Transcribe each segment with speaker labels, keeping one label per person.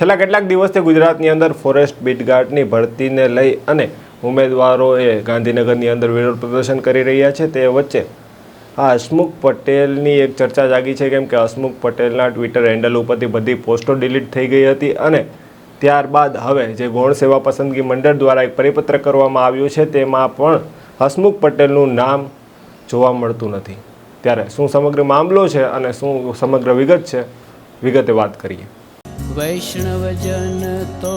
Speaker 1: છેલ્લા કેટલાક દિવસથી ગુજરાતની અંદર ફોરેસ્ટ બીટગાર્ડની ભરતીને લઈ અને ઉમેદવારોએ ગાંધીનગરની અંદર વિરોધ પ્રદર્શન કરી રહ્યા છે તે વચ્ચે આ હસમુખ પટેલની એક ચર્ચા જાગી છે કેમ કે હસમુખ પટેલના ટ્વિટર હેન્ડલ ઉપરથી બધી પોસ્ટો ડિલીટ થઈ ગઈ હતી અને ત્યારબાદ હવે જે ગૌણ સેવા પસંદગી મંડળ દ્વારા એક પરિપત્ર કરવામાં આવ્યું છે તેમાં પણ હસમુખ પટેલનું નામ જોવા મળતું નથી. ત્યારે શું સમગ્ર મામલો છે અને શું સમગ્ર વિગત છે, વિગતે વાત કરીએ.
Speaker 2: વૈષ્ણવજન તો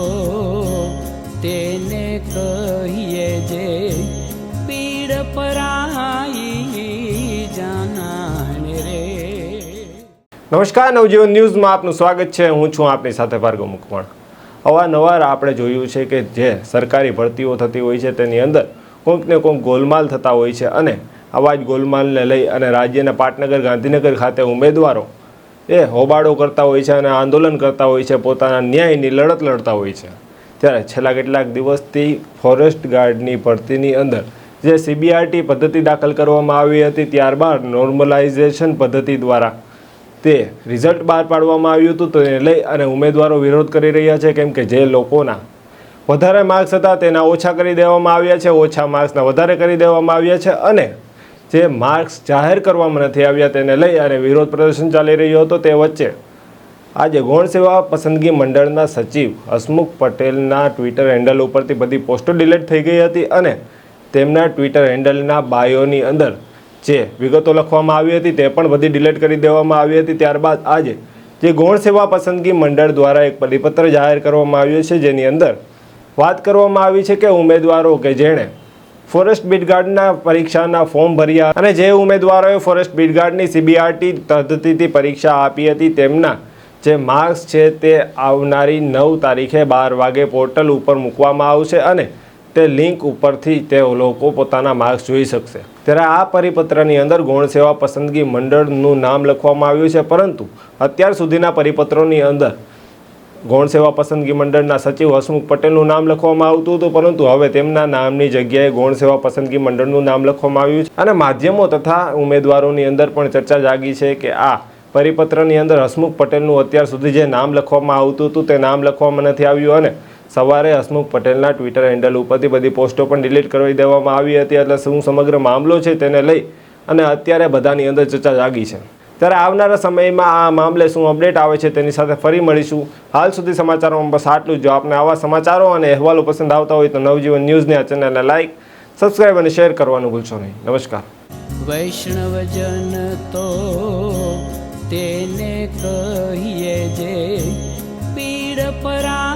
Speaker 2: તેને કહીએ જે પીડ પરાઈ જાનાને રે.
Speaker 1: નમસ્કાર, નવજીવન ન્યૂઝમાં આપનું સ્વાગત છે. હું છું આપની સાથે ભાર્ગવ મુકવાણ. અવારનવાર આપણે જોયું છે કે જે સરકારી ભરતીઓ થતી હોય છે, તેની અંદર કોઈક ને કોઈક ગોલમાલ થતા હોય છે અને આવા જ ગોલમાલને લઈ અને રાજ્યના પાટનગર, ગાંધીનગર ખાતે ઉમેદવારો એ હોબાળો કરતા હોય છે અને આંદોલન કરતા હોય છે, પોતાના ન્યાયની લડત લડતા હોય છે. ત્યારે છેલ્લા કેટલાક દિવસથી ફોરેસ્ટ ગાર્ડની ભરતીની અંદર જે સીબીઆરટી પદ્ધતિ દાખલ કરવામાં આવી હતી, ત્યારબાદ નોર્મલાઇઝેશન પદ્ધતિ દ્વારા તે રિઝલ્ટ બહાર પાડવામાં આવ્યું હતું. તો એને લઈ અને ઉમેદવારો વિરોધ કરી રહ્યા છે, કેમ કે જે લોકોના વધારે માર્ક્સ હતા, તેના ઓછા કરી દેવામાં આવ્યા છે, ઓછા માર્ક્સના વધારે કરી દેવામાં આવ્યા છે અને જે માર્ક્સ જાહેર કરવામાં નથી આવ્યા તેને લઈ અને વિરોધ પ્રદર્શન ચાલી રહ્યો હતો તે વચ્ચે. આજે ગૌણ સેવા પસંદગી મંડળના સચિવ હસમુખ પટેલના ટ્વિટર હેન્ડલ ઉપરથી બધી પોસ્ટો ડિલીટ થઈ ગઈ હતી અને તેમના ટ્વિટર હેન્ડલના બાયોની અંદર જે વિગતો લખવામાં આવી હતી તે પણ બધી ડિલીટ કરી દેવામાં આવી હતી. ત્યારબાદ આજે જે ગૌણ સેવા પસંદગી મંડળ દ્વારા એક પરિપત્ર જાહેર કરવામાં આવ્યો છે, જેની અંદર વાત કરવામાં આવી છે કે ઉમેદવારો કે જેણે ફોરેસ્ટ બીટગાર્ડના પરીક્ષાના ફોર્મ ભર્યા અને જે ઉમેદવારોએ ફોરેસ્ટ બીટગાર્ડની સીબીઆરટી પદ્ધતિથી પરીક્ષા આપી હતી તેમના જે માર્ક્સ છે તે આવનારી નવ તારીખે બાર વાગે પોર્ટલ ઉપર મૂકવામાં આવશે અને તે લિંક ઉપરથી તે લોકો પોતાના માર્ક્સ જોઈ શકશે. ત્યારે આ પરિપત્રની અંદર ગૌણ સેવા પસંદગી મંડળનું નામ લખવામાં આવ્યું છે, પરંતુ અત્યાર સુધીના પરિપત્રોની અંદર ગૌણ સેવા પસંદગી મંડળના સચિવ હસમુખ પટેલનું નામ લખવામાં આવતું હતું, પરંતુ હવે તેમના નામની જગ્યાએ ગૌણ સેવા પસંદગી મંડળનું નામ લખવામાં આવ્યું છે. અને માધ્યમો તથા ઉમેદવારોની અંદર પણ ચર્ચા જાગી છે કે આ પરિપત્રની અંદર હસમુખ પટેલનું અત્યાર સુધી જે નામ લખવામાં આવતું હતું, તે નામ લખવામાં નથી આવ્યું. અને સવારે હસમુખ પટેલના ટ્વિટર હેન્ડલ ઉપરથી બધી પોસ્ટો પણ ડિલીટ કરી દેવામાં આવી હતી. એટલે શું સમગ્ર મામલો છે તેને લઈ અને અત્યારે બધાની અંદર ચર્ચા જાગી છે. ત્યારે આવનારા સમયમાં આ મામલે શું અપડેટ આવે છે તેની સાથે ફરી મળીશું. હાલ સુધી સમાચારોમાં બસ આટલું જ. આપને આવા સમાચારો અને અહેવાલો પસંદ આવતા હોય તો નવજીવન ન્યૂઝની આ ચેનલને લાઇક સબસ્ક્રાઇબ અને શેર કરવાનું ભૂલશો નહીં. નમસ્કાર.
Speaker 2: વૈષ્ણવજન તો તેને કહીએ જે પીડ પરા